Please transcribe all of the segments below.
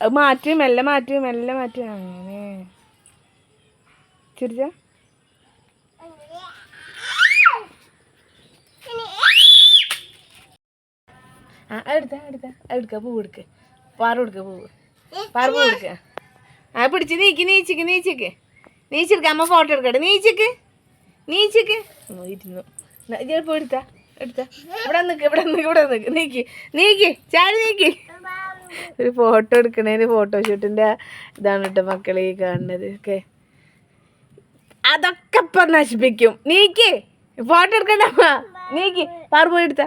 അത് മാറ്റി മെല്ലെ മാറ്റി മെല്ലെ മാറ്റി. അങ്ങനെ. ചിരിച്ച ആ എടുത്ത എടുത്ത. എടുക്ക പൂ എടുക്ക. പാറ കൊടുക്ക പൂവ് പാറ പൂ എടുക്ക. ആ പിടിച്ച് നീക്കി നീച്ചിക്ക് നീച്ചിക്ക്. നീച്ചെടുക്ക അമ്മ ഫോട്ടോ എടുക്കട്ടെ. നീച്ചിക്ക് നീച്ചിക്ക്. ഇരുന്നു. ചിലപ്പോൾ എടുത്ത എടുത്ത. ഇവിടെ നിൽക്ക് ഇവിടെ നിൽക്ക് ഇവിടെ നിൽക്ക് നീക്കി നീക്കി ചാടി നീക്കി. ഒരു ഫോട്ടോ എടുക്കണേന് ഫോട്ടോഷൂട്ടിന്റെ ഇതാണ് കേട്ടോ മക്കളെ കാണുന്നത് ഓക്കെ. അതൊക്കെ ഇപ്പം നശിപ്പിക്കും. നീക്ക്. ഫോട്ടോ എടുക്കണ്ട നീക്കി. പാറു പോയി എടുത്ത.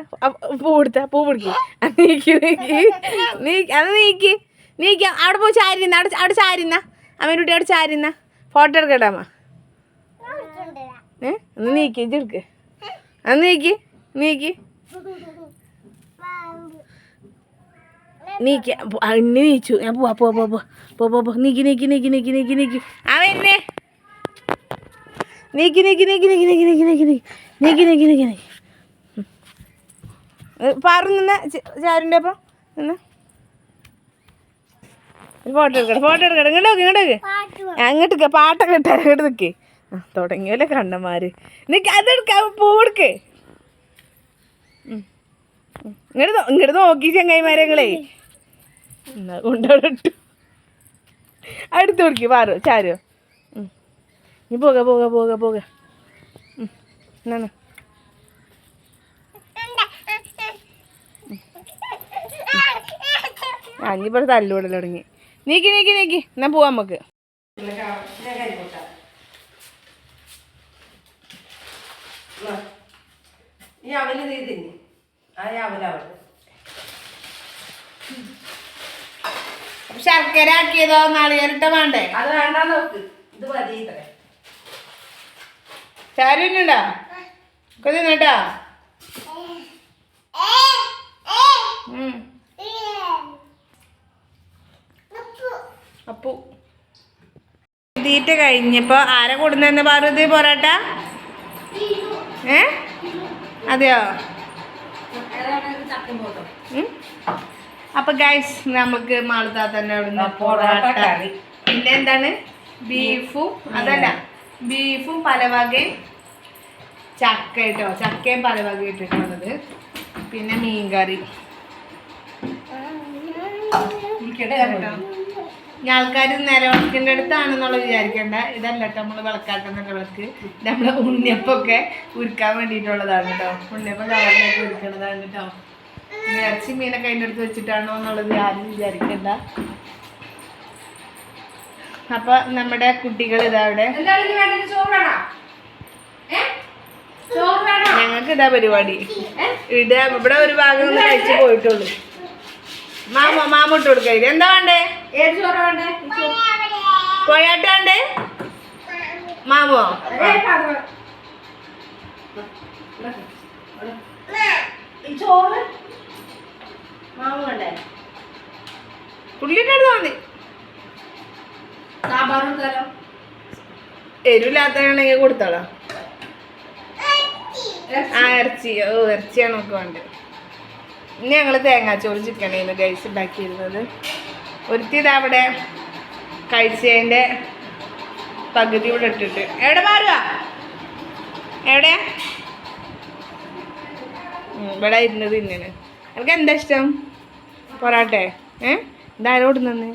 പൂ എടുത്ത പൂ പിടിക്കും നീക്ക് നീക്ക്. നീക്ക് അത് നീക്ക്. നീക്ക്. അവിടെ പോയി ചാരിന്ന അവിടെ അവിടെ ചാരിന്ന അമ്മേനുട്ടി അവിടെ ചാരിന്ന ഫോട്ടോ എടുക്കണ്ടമ്മ ഏ? ഒന്ന് നീക്കി. ഇതെടുക്ക് അത് നീക്കി. നീക്ക്. നീക്കി. അണ്ണി നീച്ചു. ഞാൻ പോവാ പോവാ പോവാ പോവാ. നീക്കി നീക്കി നീക്കി നീക്കി നീക്കി നീക്കി. ആ നീക്കി നീക്കി നീക്കി നീക്കി നീക്കി നീക്കി നീക്കി നീക്കി. നീക്കി നീക്കി നീക്കി പാറു നിന്ന് ചാരുന്റെ അപ്പം? നിന്ന്. ഫോട്ടോ എടുക്കട്ടെ ഫോട്ടോ എടുക്കട്ടെ. ഇങ്ങോട്ട് നോക്ക് ഇങ്ങോട്ട് അങ്ങോട്ട് പാട്ടൊക്കെ ഇട്ടാൽ അങ്ങോട്ട് നിൽക്കേ ആ തുടങ്ങിയല്ലേ കണ്ണന്മാർ നിൽക്ക അതെടുക്ക പൂവെടുക്കേ ഇങ്ങോട്ട് ഇങ്ങോട്ട് നോക്കി കൊണ്ടവിടെ ഇട്ടു. അടുത്ത് കൊടുക്കി പാറു ചാരോ. നീ പോക പോക പോക പോക. ഉം. എന്നാണ്? ആ ഇനിയിപ്പോൾ തല്ലുകൂടൽ തുടങ്ങി. നീക്കി നീക്കി നീക്കി. എന്നാ പോവാം നമുക്ക് ഈ അവൽ നീ തിന്നി. ആ അവൽ അവൽ ശർക്കര ആക്കിയതോ നാളികേരിട്ട വേണ്ടേ? അത് വേണ്ട നോക്ക്. ഇത് മതി ഇത്രേ. ചാരുന്നുണ്ടോ കൊതിന്നേട്ടാ അപ്പു. തീറ്റ കഴിഞ്ഞപ്പോ ആരെ കൊടുന്നെന്ന് പാർവതി പോരാട്ട ഏ? അതെയോ? ഉം. അപ്പൊ ഗൈസ് നമുക്ക് മാളത്താത്തന്നെ അവിടുന്ന് പൊറോട്ട പിന്നെ എന്താണ്? ബീഫും അതല്ല. ബീഫും പലവകയും ചക്ക കേട്ടോ ചക്കയും പലവകയും വക ഇട്ടിട്ടുള്ളത് പിന്നെ മീൻകറി. കേട്ടോ. ആൾക്കാർ നിലവിളക്കിന്റെ അടുത്താണെന്നുള്ളത് വിചാരിക്കേണ്ട. ഇതല്ല കേട്ടോ നമ്മൾ വിളക്കാട്ടുന്ന വിളക്ക്. നമ്മൾ ഉണ്ണിയപ്പൊക്കെ ഉരുക്കാൻ വേണ്ടിയിട്ടുള്ളതാണ് കേട്ടോ. ഉണ്ണിയപ്പം കവറിലേക്ക് ഉരുക്കണതാണ് കേട്ടോ. ഇനി ഇറച്ചി മീനൊക്കെ അതിന്റെ അടുത്ത് വെച്ചിട്ടാണോ എന്നുള്ളത് ആരും വിചാരിക്കണ്ട. അപ്പൊ നമ്മുടെ കുട്ടികൾ ഇതാ അവിടെ. ഞങ്ങൾക്ക് ഇതാ പരിപാടി. ഇട ഇവിടെ ഒരു ഭാഗം ഒന്ന് കഴിച്ച് പോയിട്ടുള്ളൂ. മാമ മാമോട്ട് ഇട്ട് കൊടുക്കരുത് എന്താ വേണ്ടേ? ഏത് ചോറ വേണ്ടേ? കോയാട്ട വേണ്ടേ? മാമോ. ചോറ് മാമ വേണ്ടേ? അടുത്ത് സാമ്പാറും തരാം. എരിവില്ലാത്തതാണെങ്കിൽ കൊടുത്തോളാം. ആ ഇറച്ചി. ഓ ഇറച്ചിയാണ് നമുക്ക് വേണ്ടത്. ഇനി ഞങ്ങൾ തേങ്ങാച്ചോറ് ചിക്കനായിരുന്നു ഗൈസ് ഉണ്ടാക്കിയിരുന്നത്. ഒരുത്തി ഇതാ അവിടെ കഴിച്ചതിന്റെ പകുതി ഇവിടെ ഇട്ടിട്ട്. എവിടെ മാറുക എവിടെ? ഇവിടെ ഇരുന്നത് ഇങ്ങനെ എനിക്ക് എന്താ ഇഷ്ടം? പൊറാട്ടെ. ഏ? ഇതാരോട് നിന്ന്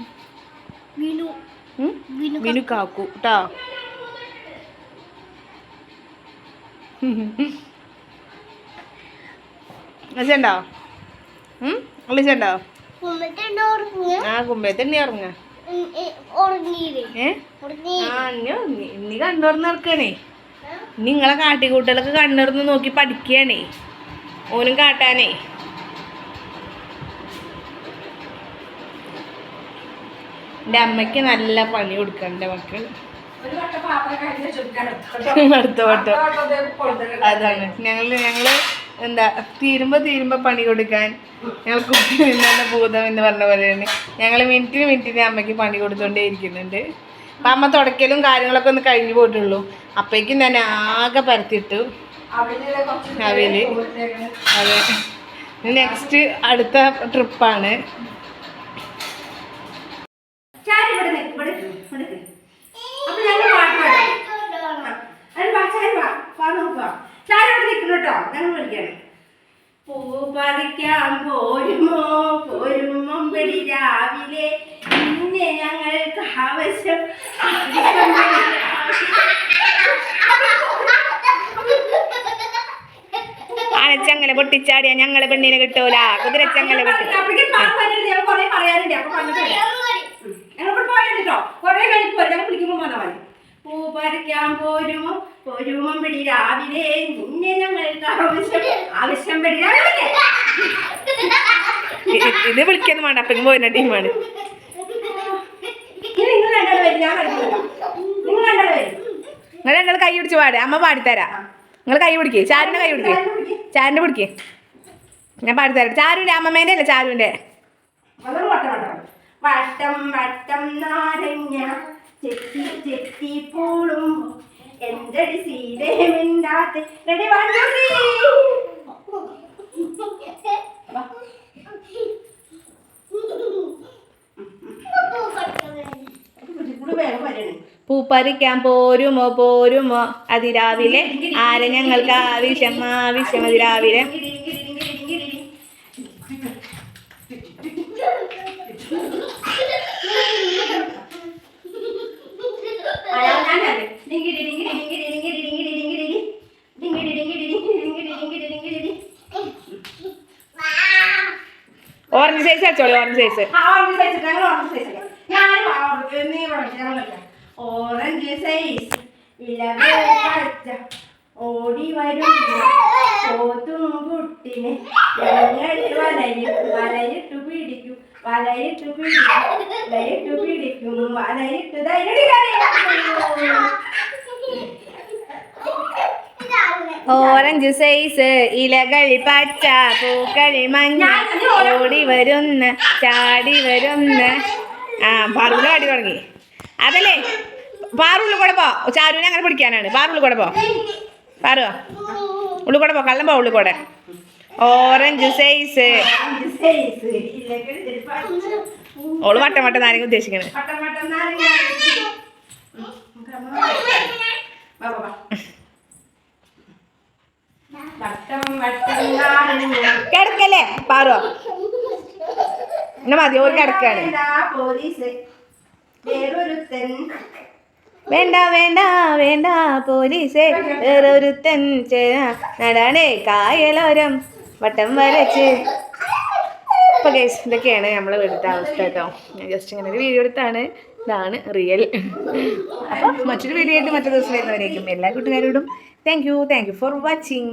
വിനു. മിനുക്കാക്കു കേട്ടോ ണ്ടോ വിളിച്ചോ ആ കുമ്പഴത്തണ്ണി ഉറങ്ങ. ഇനി കണ്ണുറന്ന് നടക്കണേ. നിങ്ങളെ കാട്ടിക്കൂട്ടലൊക്കെ കണ്ണുറന്ന് നോക്കി പഠിക്കണേ. ഓനും കാട്ടാനേ. എന്റെ അമ്മയ്ക്ക് നല്ല പണി മക്കൾ ചുരുക്കാൻ അടുത്ത വട്ടം. അതാണ്. ഞങ്ങൾ ഞങ്ങൾ എന്താ തീരുമ്പോ തീരുമ്പോ പണി കൊടുക്കാൻ ഞങ്ങൾ കുട്ടി ഭൂതം എന്ന് പറഞ്ഞ പോലെയാണ്. ഞങ്ങൾ മിനിറ്റിന് മിനിറ്റിന് അമ്മയ്ക്ക് പണി കൊടുത്തോണ്ടേ ഇരിക്കുന്നുണ്ട്. അപ്പം അമ്മ തുടക്കലും കാര്യങ്ങളൊക്കെ ഒന്ന് കഴിഞ്ഞു പോയിട്ടുള്ളൂ. അപ്പോഴേക്കും തന്നെ ആകെ പരത്തിട്ടു അവർ അവൽ. അതെ. നെക്സ്റ്റ് അടുത്ത ട്രിപ്പാണ് ചാരി ഇവിടെ നിൽക്ക്, ഇവിടെ നിൽക്ക്, ഇവിടെ നിൽക്ക്. അപ്പൊ ഞങ്ങൾ പാട്ട് പാടാം. അത് പാ, ചാരി പാ, പാ നമുക്ക് പാ. ചാരി ഇവിടെ നിൽക്കുന്നു കേട്ടോ ഞങ്ങൾ വിളിക്കാണ് പൂ പറിക്കാൻ പോരുമോ പോരുമോ വെടി രാവിലെ പിന്നെ ഞങ്ങൾക്ക് ആവശ്യം. ആനച്ചങ്ങല പൊട്ടിച്ചാടിയ ഞങ്ങളെ പെണ്ണിനെ കിട്ടൂല. കുതിരച്ചങ്ങല ഞങ്ങൾ പറയാനുണ്ട്. അപ്പൊ പറഞ്ഞിട്ട് കുറേ കഴിഞ്ഞ് പോരും. ഞങ്ങൾ വിളിക്കുമ്പോൾ വന്നാൽ മതി. പൂ പറിക്കാൻ പോരുമോ? പോരുമോ പിടി രാവിലെ നിന്നെ ഞങ്ങൾക്ക് ആവശ്യം ആവശ്യം പിടി രാവിലെ. ഇത് വിളിക്കാൻ വേണ്ട. അപ്പം പോരുന്ന ടീമാണ് നിങ്ങൾ രണ്ടാൾ വരും. ഞാൻ കളിക്കില്ല നിങ്ങൾ രണ്ടാൾ വരും. നിങ്ങൾ രണ്ടാൾ കൈ പിടിച്ച് പാട്. അമ്മ പാടിത്തരാം. നിങ്ങൾ കൈ പിടിക്കേ. ചാരുവിന്റെ കൈ പിടിക്കേ. ചാരുവിന്റെ പിടിക്കേ. ഞാൻ പാടിത്തരാം. ചാരുവിന്റെ അമ്മമ്മേന്റെ അല്ലേ വട്ടം വട്ടം നാരങ്ങ ചെത്തി ചെത്തി പൂളും. എന്തടി സീതേ മിണ്ടാത്തെ? റെഡി വൺ പൂപ്പറിക്കാൻ പോരുമോ പോരുമോ? അതിരാവിലെ ആരെ ഞങ്ങൾക്ക് ആവശ്യം ആവശ്യം അതിരാവിലെ ഓറഞ്ച് സൈസ് അച്ചോളി ഓറഞ്ച് സൈസ് ഓറഞ്ച് സൈസ് ഓടി വരും പോത്തും കുട്ടിനെ ഞങ്ങൾ വലയും വലയിട്ടു പിടിക്കും വലയിട്ടു പിടിക്കും വലയിട്ടു പിടിക്കും വലയിട്ടു ഓറഞ്ച് സൈസ് ഇലകൾ പച്ച പൂക്കളി മഞ്ഞ ഓടി വരുന്ന ചാടി വരുന്ന. ആ പാറുള്ള പാടി തുടങ്ങി. അതല്ലേ? പാറുള്ള കൂടെ പോ. ചാരുവിനെ അങ്ങനെ പിടിക്കാനാണ്. പാറുള്ള കൂടെ പോ. പാറുവോ ഉള്ളു കൂടെ പോ. കള്ളം പോ ഉള്ളു കൂടെ. Orange size. ഓൾ വട്ടം വട്ടം നാരങ്ങ ഉദ്ദേശിക്കണേ പട്ടം പട്ടം നാരങ്ങ ഉം, നമുക്ക് അമ്മ വാ, വാ, വാ. വട്ടം വട്ടം നാരങ്ങ കിടക്കല്ലേ? പാറോ. എന്നാ മതി ഒരു കിടക്കാണ്. വേണ്ട, വേണ്ട വേണ്ട പോലീസേ. വേറൊരുത്തൻ ചേരാ നടാണേ കായലോരം വട്ടം വരച്ച്. അപ്പൊ ഗൈസ് ഇതൊക്കെയാണ് നമ്മളെ വീട്ടിലത്തെ അവസ്ഥ കേട്ടോ. ഞാൻ ജസ്റ്റ് ഇങ്ങനെ ഒരു വീഡിയോ എടുത്താണ്. ഇതാണ് റിയൽ അപ്പോൾ മറ്റൊരു വീഡിയോ ആയിട്ട് മറ്റൊരു ദിവസം വരുന്നവരേക്കും എല്ലാ കൂട്ടുകാരോടും thank you thank you for watching